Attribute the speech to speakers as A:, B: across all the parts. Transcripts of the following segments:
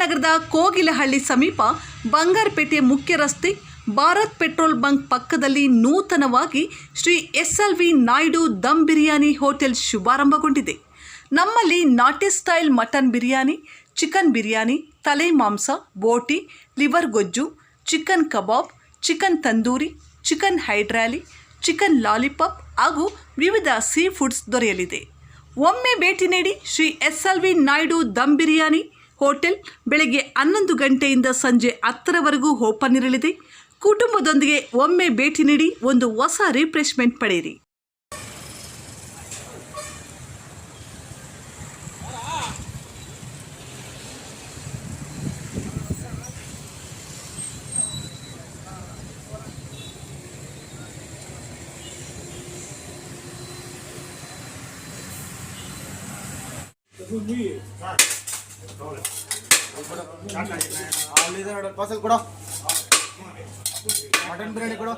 A: ನಗರದ ಕೋಗಿಲಹಳ್ಳಿ ಸಮೀಪ ಬಂಗಾರಪೇಟೆ ಮುಖ್ಯ ರಸ್ತೆ ಭಾರತ್ ಪೆಟ್ರೋಲ್ ಬಂಕ್ ಪಕ್ಕದಲ್ಲಿ ನೂತನವಾಗಿ Shri S L V Naidu dum biryani hotel ಶುಭಾರಂಭಗೊಂಡಿದೆ. ನಮ್ಮಲ್ಲಿ ನಾಟಿ style mutton biryani, chicken biryani, ತಲೆ ಮಾಂಸ, ಬೋಟಿ, ಲಿವರ್ ಗೊಜ್ಜು, chicken kebab, chicken tandoori, chicken ಹೈಡ್ರಾಲಿ, chicken lollipop ಹಾಗೂ ವಿವಿಧ ಸೀ ಫುಡ್ಸ್ ದೊರೆಯಲಿದೆ. ಒಮ್ಮೆ ಭೇಟಿ ನೀಡಿ Shri S L V Naidu dum biryani hotel ಬೆಳಗ್ಗೆ ಹನ್ನೊಂದು ಗಂಟೆಯಿಂದ ಸಂಜೆ ಹತ್ತರವರೆಗೂ ಓಪನ್ ಇರಲಿದೆ. ಕುಟುಂಬದೊಂದಿಗೆ ಒಮ್ಮೆ ಭೇಟಿ ನೀಡಿ ಒಂದು ಹೊಸ ರಿಫ್ರೆಶ್ಮೆಂಟ್ ಪಡೆಯಿರಿ.
B: பார்சல் கூட மட்டன் பிரியாணி கூட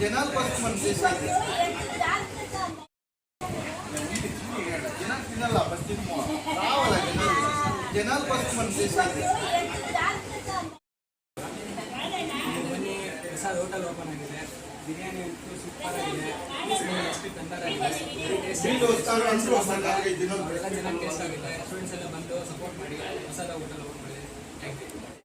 B: జనాలు కోసం మనం చేసేది జనాలు తినాలా ఫస్ట్ రావాలా జనాలు జనాల కోసం మనం
C: చేసేది ಹೊಸ ಹೋಟೆಲ್ ಓಪನ್ ಆಗಿದೆ. ಬಿರಿಯಾನಿ ಅಂತೂ ಸೂಪರ್ ಆಗಿದೆ. ಎಷ್ಟು ತಂದರ್ ಆಗಿದೆ. ಎಲ್ಲ ಚೆನ್ನಾಗಿ ಟೇಸ್ಟ್ ಆಗಿದೆ ಸ್ಟೂಡೆಂಟ್ಸ್ ಎಲ್ಲ ಬಂದು ಸಪೋರ್ಟ್ ಮಾಡಿ ಹೊಸದ ಹೋಟೆಲ್ ಓಪನ್